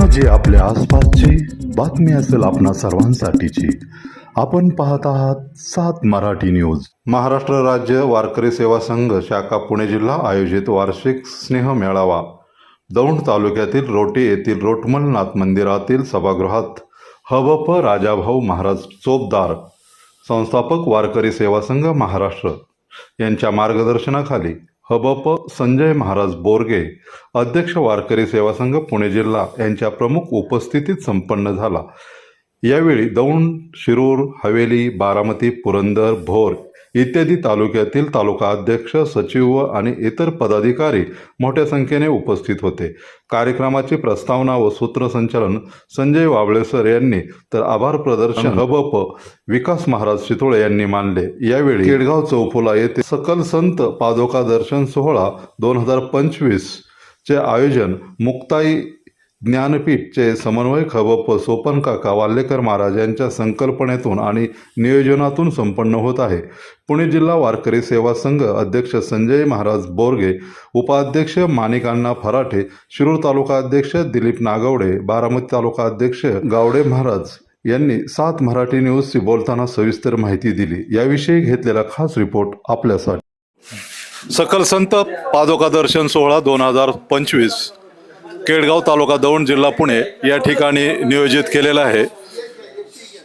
घटना आपल्या आसपासची बातमी असेल आपणा सर्वांसाठीची. आपण पाहत आहात सात मराठी न्यूज. महाराष्ट्र राज्य वारकरी सेवा संघ शाखा पुणे जिल्हा आयोजित वार्षिक स्नेह मेळावा. दौंड तालुक्यातील रोटी येथील रोटमलनाथ मंदिरातील सभागृहात हवप राजाभाऊ महाराज चोपदार संस्थापक वारकरी सेवा संघ महाराष्ट्र यांच्या मार्गदर्शनाखाली हबप संजय महाराज बोरगे अध्यक्ष वारकरी सेवा संघ पुणे जिल्हा यांच्या प्रमुख उपस्थितीत संपन्न झाला. यावेळी दौंड शिरूर हवेली बारामती पुरंदर भोर इत्यादी तालुक्यातील तालुका अध्यक्ष सचिव आणि इतर पदाधिकारी मोठ्या संख्येने उपस्थित होते. कार्यक्रमाची प्रस्तावना व सूत्रसंचालन संजय वाबळे सर यांनी तर आभार प्रदर्शन हबप विकास महाराज शितोळे यांनी मानले. यावेळी केडगाव चौफुला येथे सकल संत पादोका दर्शन सोहळा दोन हजार पंचवीस चे आयोजन मुक्ताई ज्ञानपीठचे समन्वयक हबप सोपन काका वाल्लेकर महाराज यांच्या संकल्पनेतून आणि नियोजनातून संपन्न होत आहे. पुणे जिल्हा वारकरी सेवा संघ अध्यक्ष संजय महाराज बोरगे उपाध्यक्ष माणिकांना फराठे शिरूर तालुका अध्यक्ष दिलीप नागवडे बारामती तालुका अध्यक्ष गावडे महाराज यांनी सात मराठी न्यूजशी बोलताना सविस्तर माहिती दिली. याविषयी घेतलेला खास रिपोर्ट आपल्यासाठी. सकल संत पादोका दर्शन सोहळा दोन हजार पंचवीस. केडगाव तालुका दौंड जिल्हा पुणे या ठिकाणी नियोजित केलेला आहे.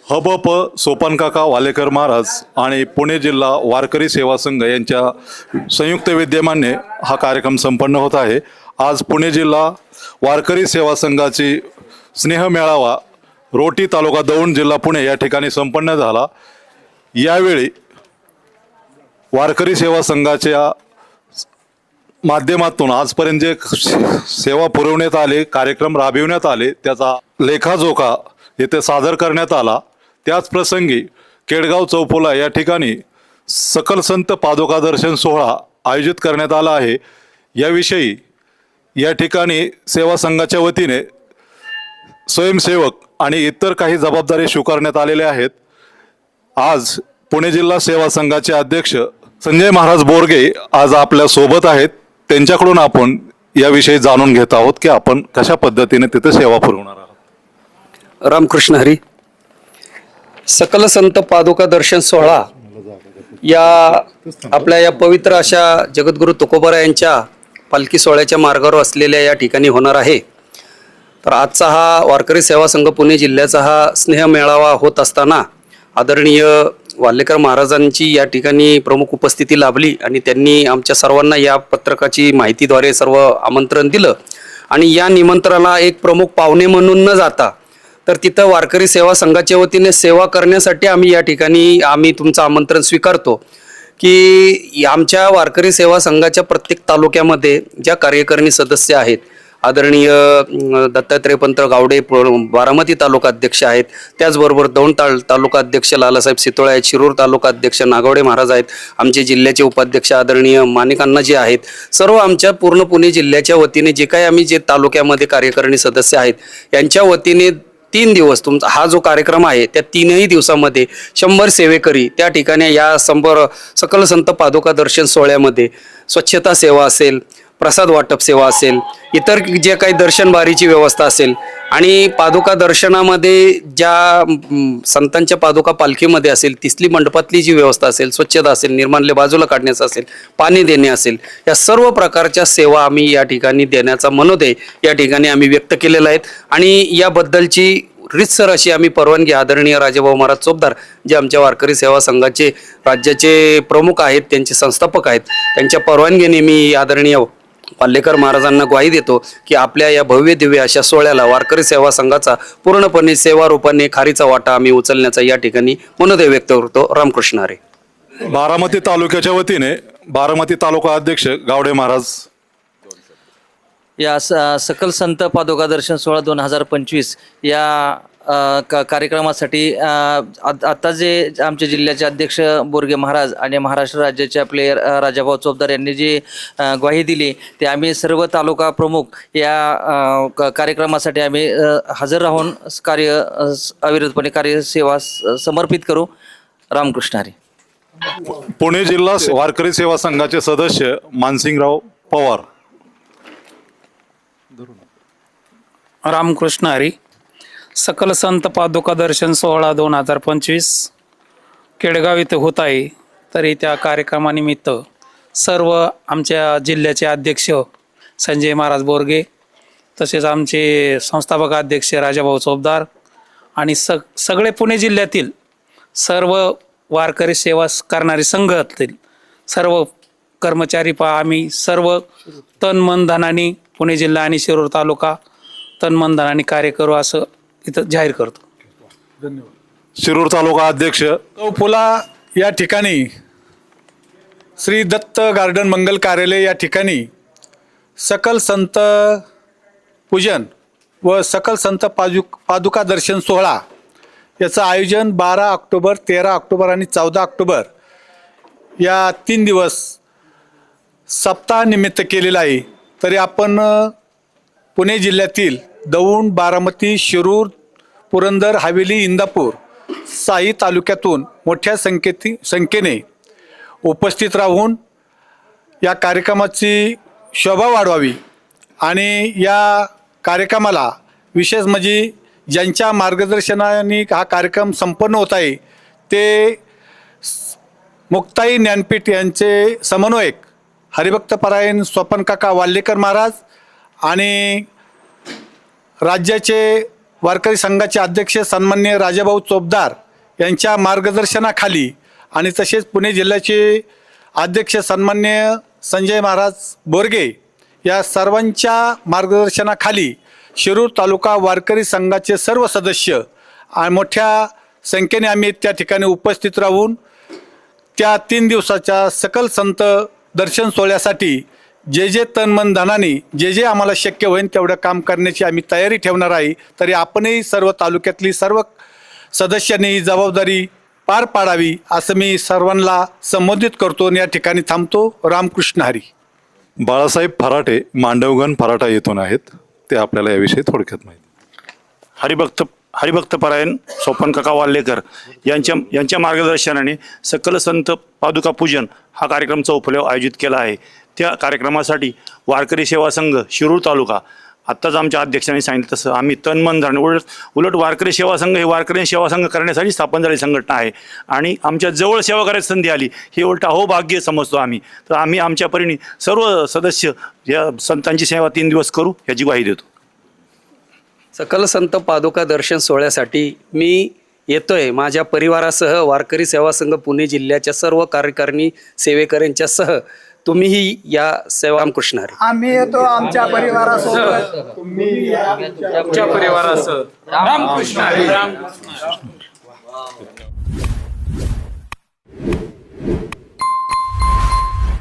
हबप सोपानकाका वालेकर महाराज आणि पुणे जिल्हा वारकरी सेवा संघ यांच्या संयुक्त विद्यमाने हा कार्यक्रम संपन्न होत आहे. आज पुणे जिल्हा वारकरी सेवा संघाची स्नेह मेळावा रोटी तालुका दौंड जिल्हा पुणे या ठिकाणी संपन्न झाला. यावेळी वारकरी सेवा संघाच्या माध्यमातून आजपर्यंत जे सेवा पुरवण्यात आले कार्यक्रम राबविण्यात आले त्याचा लेखाजोखा येथे सादर करण्यात आला. त्याच प्रसंगी केडगाव चौपोला या ठिकाणी सकल संत पादुका दर्शन सोहळा आयोजित करण्यात आला आहे. याविषयी या ठिकाणी सेवा संघाच्या वतीने स्वयंसेवक आणि इतर काही जबाबदारी स्वीकारण्यात आलेल्या आहेत. आज पुणे जिल्हा सेवा संघाचे अध्यक्ष संजय महाराज बोरगे आज आपल्यासोबत आहेत. त्यांच्याकडून आपण याविषयी जाणून घेत आहोत की आपण कशा पद्धतीने तिथे सेवा पुरवणार आहोत. रामकृष्ण हरी. सकल संत पादुका दर्शन सोहळा या आपल्या या पवित्र अशा जगद्गुरु तुकोबारा यांच्या पालखी सोहळ्याच्या मार्गावर असलेल्या या ठिकाणी होणार आहे. तर आजचा हा वारकरी सेवा संघ पुणे जिल्ह्याचा हा स्नेह मेळावा होत असताना आदरणीय वाल्लेकर महाराजांची या ठिकाणी प्रमुख उपस्थिती लाभली आणि त्यांनी आमच्या सर्वांना या पत्रकाची माहितीद्वारे सर्व आमंत्रण दिलं. आणि या निमंत्रणाला एक प्रमुख पाहुणे म्हणून न जाता तर तिथं वारकरी सेवा संघाच्या वतीने सेवा करण्यासाठी आम्ही या ठिकाणी आम्ही तुमचं आमंत्रण स्वीकारतो की आमच्या वारकरी सेवा संघाच्या प्रत्येक तालुक्यामध्ये ज्या कार्यकारिणी सदस्य आहेत आदरणीय दत्तात्रय पंत गावडे बारामती तालुका अध्यक्ष आहेत. त्याचबरोबर दौंड ताल तालुका अध्यक्ष लालासाहेब सितोळे आहेत शिरूर तालुका अध्यक्ष नागवडे महाराज आहेत आमचे जिल्ह्याचे उपाध्यक्ष आदरणीय माणिकांना जे आहेत. सर्व आमच्या पूर्ण पुणे जिल्ह्याच्या वतीने जे काही आम्ही जे तालुक्यामध्ये कार्यकारिणी सदस्य आहेत यांच्या वतीने तीन दिवस तुमचा हा जो कार्यक्रम आहे त्या तीनही दिवसामध्ये शंभर सेवेकरी त्या ठिकाणी या संभर सकल संत पादुका दर्शन सोहळ्यामध्ये स्वच्छता सेवा असेल प्रसाद वाटप सेवा असेल इतर जे काही दर्शनबारीची व्यवस्था असेल आणि पादुका दर्शनामध्ये ज्या संतांच्या पादुका पालखीमध्ये असेल तिथली मंडपातली जी व्यवस्था असेल स्वच्छता असेल निर्माणले बाजूला काढण्याचं असेल पाणी देणे असेल या सर्व प्रकारच्या सेवा आम्ही या ठिकाणी देण्याचा मनोदय या ठिकाणी आम्ही व्यक्त केलेला आहेत आणि याबद्दलची रितसर अशी आम्ही परवानगी आदरणीय राजाभाऊ महाराज चोपदार जे आमच्या वारकरी सेवा संघाचे राज्याचे प्रमुख आहेत त्यांचे संस्थापक आहेत त्यांच्या परवानगीने मी आदरणीय पाल्लेकर महाराजांना ग्वाही देतो की आपल्या या भव्य दिव्य अशा सोहळ्याला वारकरी सेवा संघाचा पूर्णपणे सेवा रूपाने खारीचा वाटा आम्ही उचलण्याचा या ठिकाणी मनोदय व्यक्त करतो. रामकृष्ण हरे. बारामती तालुक्याच्या वतीने बारामती तालुका अध्यक्ष गावडे महाराज. या स सकल संत पादोका दर्शन सोहळा दोन हजार पंचवीस या का कार्यक्रमासाठी आत- जे आमच्या जिल्ह्याचे अध्यक्ष बोरगे महाराज आणि महाराष्ट्र राज्याचे आपले राजाभाऊ चोपदार यांनी जी ग्वाही दिली ते आम्ही सर्व तालुका प्रमुख या कार्यक्रमासाठी आम्ही हजर राहून कार्य अ, स- अविरतपणे कार्यसेवा स- समर्पित करू. रामकृष्ण हरी. पुणे जिल्हा वारकरी सेवा संघाचे सदस्य मानसिंगराव पवार. रामकृष्ण हरी. सकल संत पादुका दर्शन सोहळा दोन हजार पंचवीस केडगाव इथं होत आहे. तरी त्या कार्यक्रमानिमित्त सर्व आमच्या जिल्ह्याचे अध्यक्ष संजय महाराज बोरगे तसेच आमचे संस्थापक अध्यक्ष राजाभाऊ चोपदार आणि स सगळे पुणे जिल्ह्यातील सर्व वारकरी सेवा करणारे संघातील सर्व कर्मचारी पहा आम्ही सर्व तन मन धनाने पुणे जिल्हा आणि शिरूर तालुका तन मन धनाने कार्य करू असं इथं जाहीर करतो. शिरूर तालुका अध्यक्ष. फुला या ठिकाणी श्री दत्त गार्डन मंगल कार्यालय या ठिकाणी सकल संत पूजन व सकल संत पाजु पादुका दर्शन सोहळा याचं आयोजन बारा ऑक्टोबर तेरा ऑक्टोबर आणि चौदा ऑक्टोबर या तीन दिवस सप्ताहानिमित्त केलेलं आहे. तरी आपण पुणे जिल्ह्यातील दौंड बारामती शिरूर पुरंदर हवेली इंदापूर साई तालुक्यातून मोठ्या संख्येती संख्येने उपस्थित राहून या कार्यक्रमाची शोभा वाढवावी आणि या कार्यक्रमाला विशेष म्हणजे ज्यांच्या मार्गदर्शनाने हा कार्यक्रम संपन्न होत आहे ते मुक्ताई ज्ञानपीठ यांचे समन्वयक हरिभक्तपरायण स्वपन काका वाल्लेकर महाराज आणि राज्याचे वारकरी संघाचे अध्यक्ष सन्मान्य राजाभाऊ चोपदार यांच्या मार्गदर्शनाखाली आणि तसेच पुणे जिल्ह्याचे अध्यक्ष सन्मान्य संजय महाराज बोरगे या सर्वांच्या मार्गदर्शनाखाली शिरूर तालुका वारकरी संघाचे सर्व सदस्य आणि मोठ्या संख्येने आम्ही त्या ठिकाणी उपस्थित राहून त्या तीन दिवसाच्या सकल संत दर्शन सोहळ्यासाठी जे जे तन मन धनाने जे जे आम्हाला शक्य होईल तेवढं काम करण्याची आम्ही तयारी ठेवणार आहे. तरी आपणही सर्व तालुक्यातली सर्व सदस्यांनी ही जबाबदारी पार पाडावी असं मी सर्वांना संबोधित करतो आणि या ठिकाणी थांबतो. रामकृष्ण हरी. बाळासाहेब फराटे मांडवगण फराटा येथून आहेत. ते आपल्याला याविषयी थोडक्यात माहिती हरिभक्त हरिभक्तपरायण सोपन काका वाल्लेकर यांच्या यांच्या मार्गदर्शनाने सकल संत पादुका पूजन हा कार्यक्रम चौफुल्यावर आयोजित केला आहे. त्या कार्यक्रमासाठी वारकरी सेवा संघ शिरूर तालुका. आत्ताच आमच्या अध्यक्षांनी सांगितलं तसं. आम्ही तन मन धरण उलट उलट वारकरी सेवा संघ हे वारकरी सेवा संघ करण्यासाठी स्थापन झालेली संघटना आहे. आणि आमच्या जवळ सेवा करायची संधी आली. हे उलट अहो भाग्य समजतो आम्ही. तर आम्ही आमच्या परीने सर्व सदस्य या संतांची सेवा तीन दिवस करू याची ग्वाही देतो. सकल संत पादुका दर्शन सोहळ्यासाठी मी येतोय. माझ्या परिवारासह वारकरी सेवा संघ पुणे जिल्ह्याच्या सर्व कार्यकारिणी सेवेकऱ्यांच्यासह तुम्हीही या सेवा रामकृष्ण हरी आम्ही येतो आमच्या परिवारासोबत. आमच्या परिवारासह रामकृष्ण. हरी